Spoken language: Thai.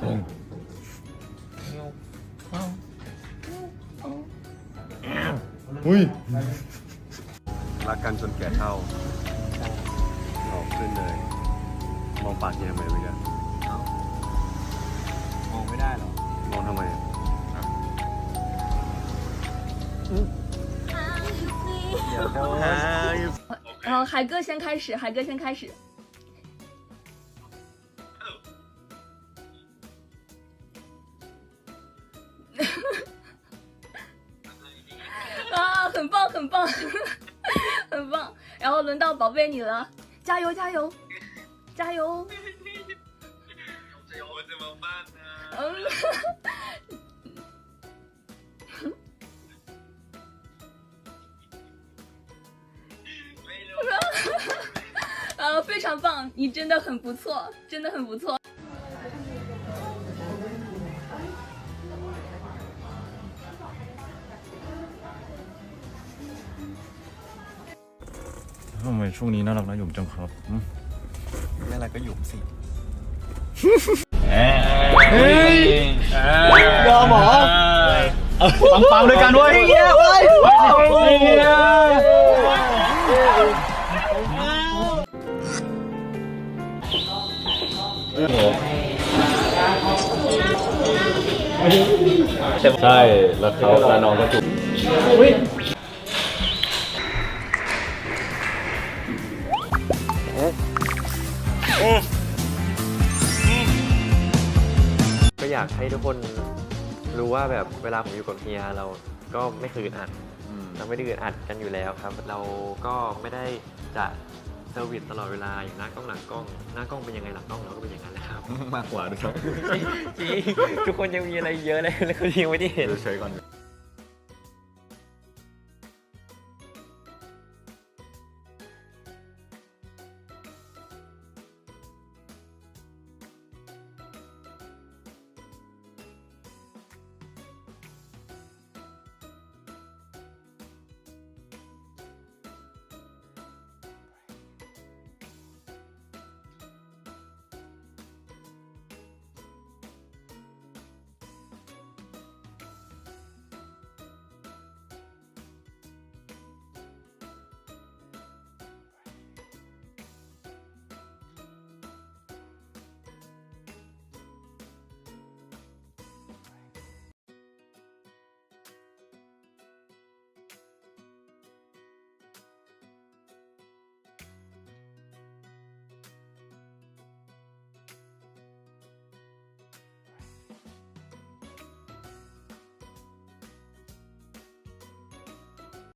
ตรงอุ้ย รักกันจนแก่เท่าหลอกขึ้นเลย มองปากเฮียทำไมไม่ได้ มองไม่ได้หรอ มองทำไม เดี๋ยวโดน 然后海哥先开始，海哥先开始。 很棒，很棒，很棒。然后轮到宝贝你了，加油，加油，加油！我怎么办呢？嗯。呃，非常棒，你真的很不错，真的很不错。 ทำไมช่วงนี้น่ารักน่าหยุ่มจังครับอืมนั่นแหละก็หยุมสิเฮ้ยยอมหรอปังปังๆด้วยกันเว้ยใช่ แล้วเขาแล้วน้องก็จุบ อยากให้ทุกคนรู้ว่าแบบเวลาผมอยู่กับเฮียเราก็ไม่เคยอึดอัด เราไม่ได้อึดอัดกันอยู่แล้วครับ เราก็ไม่ได้จะเซอร์วิสตลอดเวลาอย่างหน้ากล้องหลังกล้อง หน้ากล้องเป็นยังไงหลังกล้องเราก็เป็นอย่างนั้นแหละครับ มากกว่าด้วยครับ จริงทุกคนยังมีอะไรเยอะเลยแล้วก็ยังไม่ได้เห็นเฉยๆก่อน